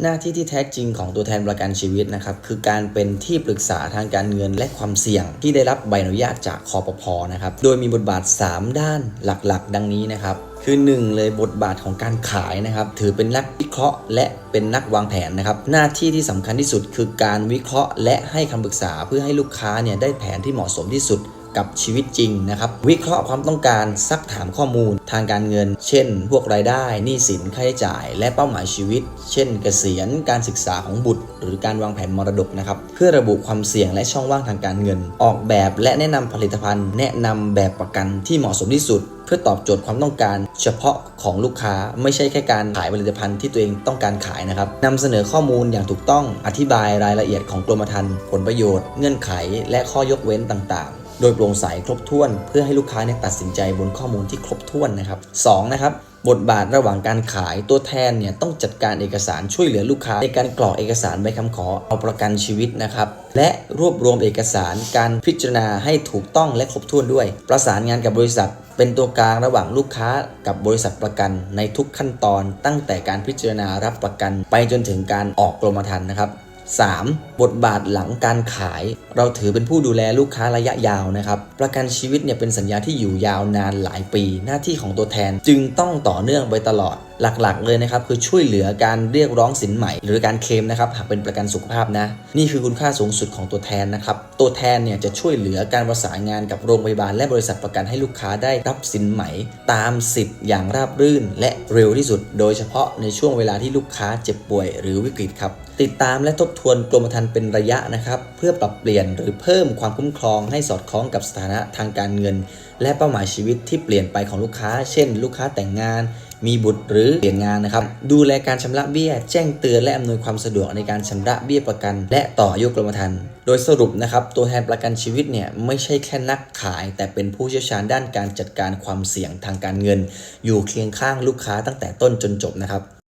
หน้าที่ที่แท้จริงของตัวแทนประกันชีวิตนะครับคือการเป็นที่ปรึกษาทางการเงินและความเสี่ยง ที่ได้รับใบอนุญาตจากคอปพอนะครับโดยมีบทบาท 3 ด้านหลักๆ ดังนี้นะครับคือ 1 เลยบทบาทของการขายนะครับถือเป็นนักวิเคราะห์ และเป็นนักวางแผนนะครับหน้าที่ที่สำคัญที่สุด คือการวิเคราะห์ และให้คำปรึกษาเพื่อให้ลูกค้าเนี่ยได้แผนที่เหมาะสมที่สุด กับชีวิตจริงนะครับ วิเคราะห์ความต้องการซักถามข้อมูลทางการเงิน เช่น พวกรายได้หนี้สินค่าใช้จ่าย และเป้าหมายชีวิต เช่น เกษียณการศึกษาของบุตร หรือการวางแผนมรดกนะครับ เพื่อระบุความเสี่ยงและช่องว่างทางการเงิน ออกแบบและแนะนำผลิตภัณฑ์ แนะนำแบบประกันที่เหมาะสมที่สุดเพื่อตอบโจทย์ความต้องการเฉพาะของลูกค้าไม่ใช่แค่การขายผลิตภัณฑ์ที่ตัวเองต้องการขายนะครับนำเสนอข้อมูลอย่างถูกต้องอธิบายรายละเอียดของกรมธรรม์ผลประโยชน์ เงื่อนไข และข้อยกเว้นต่างๆ โดยโปร่งใสครบถ้วน เพื่อให้ลูกค้าเนี่ยตัดสินใจบนข้อมูลที่ครบถ้วนนะครับสองนะครับบทบาทระหว่างการขายตัวแทนเนี่ยต้องจัดการเอกสารช่วยเหลือลูกค้า ในการกรอกเอกสารใบคำขอเอาประกันชีวิตนะครับ และรวบรวมเอกสารการพิจารณาให้ถูกต้องและครบถ้วนด้วย ประสานงานกับบริษัท เป็นตัวกลางระหว่างลูกค้ากับบริษัทประกัน ในทุกขั้นตอนตั้งแต่การพิจารณารับประกัน ไปจนถึงการออกกรมธรรม์นะครับ 3. บทบาทหลังการขาย เราถือเป็นผู้ดูแลลูกค้าระยะยาวนะครับ ประกันชีวิตเนี่ยเป็นสัญญาที่อยู่ยาวนานหลายปี หน้าที่ของตัวแทนจึงต้องต่อเนื่องไปตลอด หลักๆ เลยนะครับคือช่วยเหลือการเรียกร้องสินใหม่ หรือการเคลมนะครับหากเป็นประกันสุขภาพนะนี่คือคุณค่าสูงสุดของตัวแทนนะครับตัวแทนเนี่ยจะช่วยเหลือการประสานงานกับโรงพยาบาลและบริษัทประกันให้ลูกค้าได้รับสินใหม่ ตามสิทธิ์อย่างราบรื่น และเร็วที่สุด โดยเฉพาะในช่วงเวลาที่ลูกค้าเจ็บป่วยหรือวิกฤตครับติดตามและทบทวนกรมธรรม์เป็นระยะนะครับเพื่อปรับเปลี่ยนหรือเพิ่มความคุ้มครองให้สอดคล้องกับสถานะทางการเงิน และเป้าหมายชีวิตที่เปลี่ยนไปของลูกค้า เช่น ลูกค้าแต่งงาน มีบุตรหรือเปลี่ยนงานนะครับ ดูแลการชำระเบี้ย แจ้งเตือนและอำนวยความสะดวกในการชำระเบี้ยประกัน และต่ออายุกรมธรรม์โดยสรุปนะครับตัวแทนประกันชีวิตเนี่ยไม่ใช่แค่นักขาย แต่เป็นผู้เชี่ยวชาญด้านการจัดการความเสี่ยงทางการเงิน อยู่เคียงข้างลูกค้าตั้งแต่ต้นจนจบนะครับ